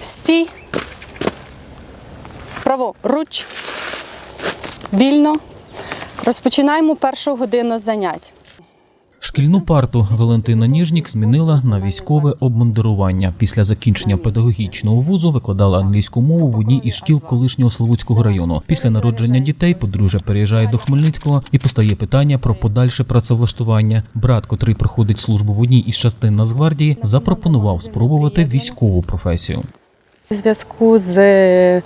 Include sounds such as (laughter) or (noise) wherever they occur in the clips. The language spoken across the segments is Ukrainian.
Стій. Праворуч. Вільно. Розпочинаємо першу годину занять. Шкільну парту Валентина Ніжнік змінила на військове обмундирування. Після закінчення педагогічного вузу викладала англійську мову в одній із шкіл колишнього Славутського району. Після народження дітей подружжя переїжджає до Хмельницького і постає питання про подальше працевлаштування. Брат, котрий проходить службу в одній із частин Нацгвардії, запропонував спробувати військову професію. У зв'язку з е,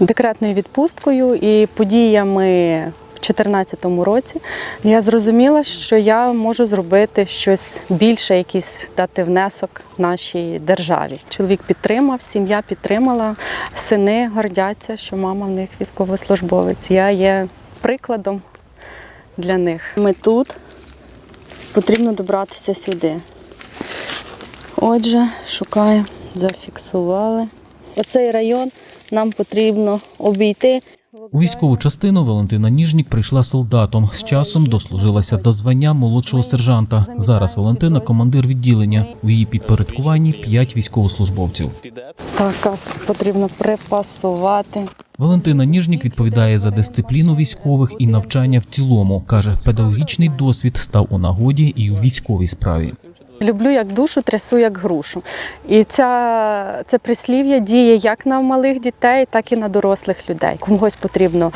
декретною відпусткою і подіями в 2014 році я зрозуміла, що я можу зробити щось більше, якийсь дати внесок нашій державі. Чоловік підтримав, сім'я підтримала, сини гордяться, що мама в них військовослужбовець. Я є прикладом для них. Ми тут потрібно добратися сюди. Отже, шукаю, зафіксували. Оцей район нам потрібно обійти. У військову частину Валентина Ніжнік прийшла солдатом. З часом дослужилася до звання молодшого сержанта. Зараз Валентина командир відділення. У її підпорядкуванні п'ять військовослужбовців. Так, каску потрібно припасувати. Валентина Ніжнік відповідає за дисципліну військових і навчання в цілому. каже, педагогічний досвід став у нагоді і у військовій справі. Люблю як душу, трясу як грушу. І ця, це прислів'я діє як на малих дітей, так і на дорослих людей. Когось потрібно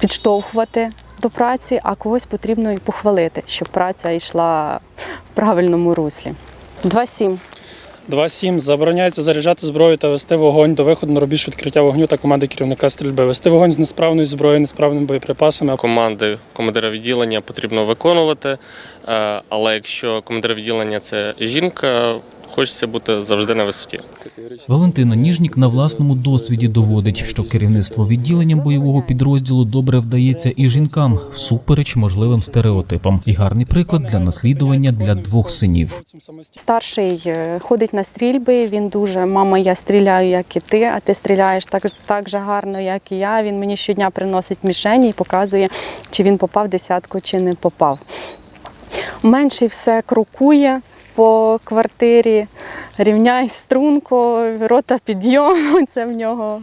підштовхувати до праці, а когось потрібно і похвалити, щоб праця йшла в правильному руслі. 2-7. 2.7. Забороняється заряджати зброю та вести вогонь до виходу на рубіж відкриття вогню та команди керівника стрільби. Вести вогонь з несправною зброєю, несправними боєприпасами. команди командира відділення потрібно виконувати. Е, Але якщо командир відділення це жінка, хочеться бути завжди на висоті. Валентина Ніжнік на власному досвіді доводить, що керівництво відділенням бойового підрозділу добре вдається і жінкам всупереч можливим стереотипам. І гарний приклад для наслідування для двох синів. Старший е, ходить на стрільби. Він дуже мама, я стріляю, як і ти, а ти стріляєш так, так же гарно, як і я. Він мені щодня приносить мішені і показує, чи він попав в десятку, чи не попав. Менший все крокує по квартирі, рівняй струнку, рота підйом. (laughs) Це в нього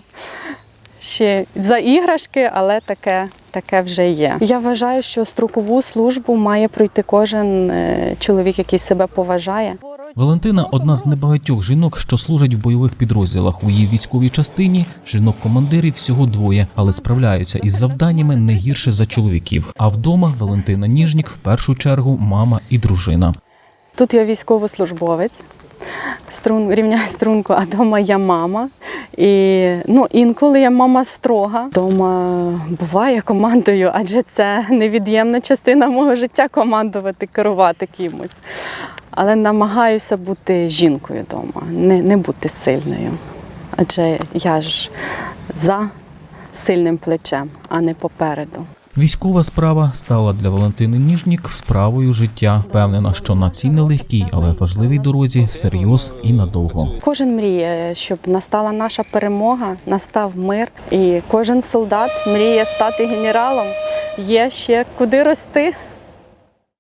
ще за іграшки, але таке, таке вже є. Я вважаю, що строкову службу має пройти кожен е, чоловік, який себе поважає. Валентина одна з небагатьох жінок, що служать в бойових підрозділах. У її військовій частині жінок-командирів всього двоє, але справляються із завданнями не гірше за чоловіків. А вдома Валентина Ніжнік в першу чергу мама і дружина. Тут я військовослужбовець, струн, рівняю (laughs) струнку, а вдома я мама. І ну, інколи я мама строга. Вдома буває командою, адже це невід'ємна частина мого життя командувати, керувати кимось. Але намагаюся бути жінкою вдома, не, не бути сильною. Адже я ж за сильним плечем, а не попереду. Військова справа стала для Валентини Ніжнік справою життя. Впевнена, що на цій нелегкій, але важливій дорозі всерйоз і надовго. Кожен мріє, щоб настала наша перемога, настав мир. І кожен солдат мріє стати генералом. Є ще куди рости.